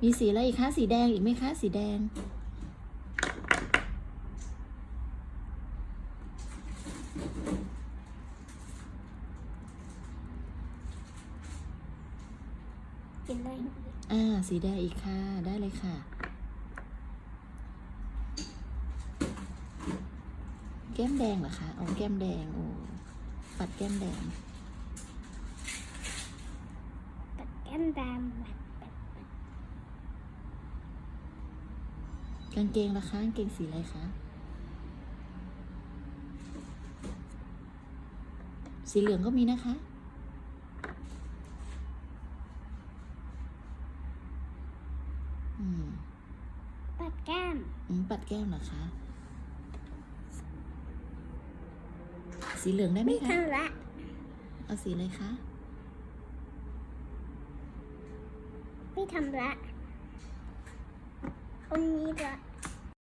มีสีอะไรอีกคะ สีแดงอีกไหมคะ สีแดง กินเลยอ่า สีแดงอีกค่ะ ได้เลยค่ะ แก้มแดงเหรอคะเอาแก้มแดง โอ้ปัดแก้มแดง ปัดแก้มดำปัดปัดปัด กางเกงล่ะคะกางเกงสีอะไรคะ สีเหลืองก็มีนะคะ อืม ปัดแก้ม อืม ปัดแก้มเหรอคะ สีเหลืองได้ไหมไม่คะ ทำละ เอาสีอะไรคะ ไม่ทำละ คนนี้ละ